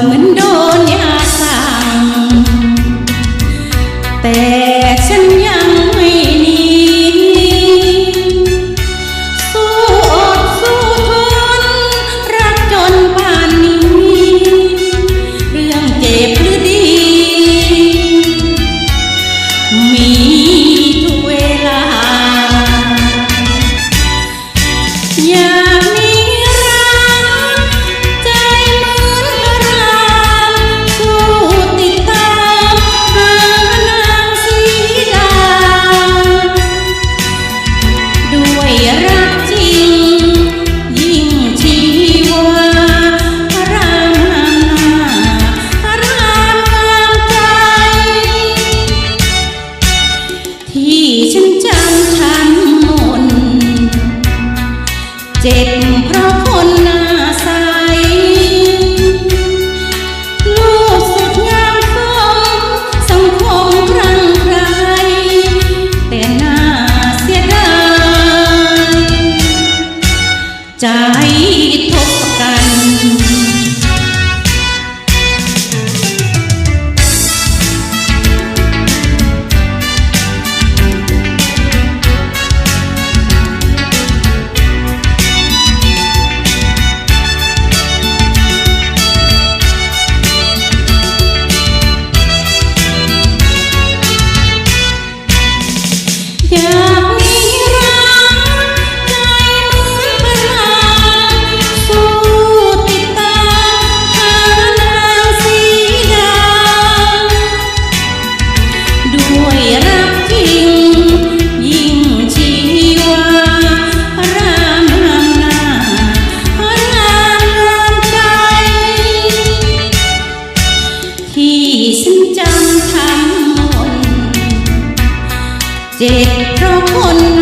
German ที่ฉันจำช้ำมนเจ็บ เจ็บเพราะคน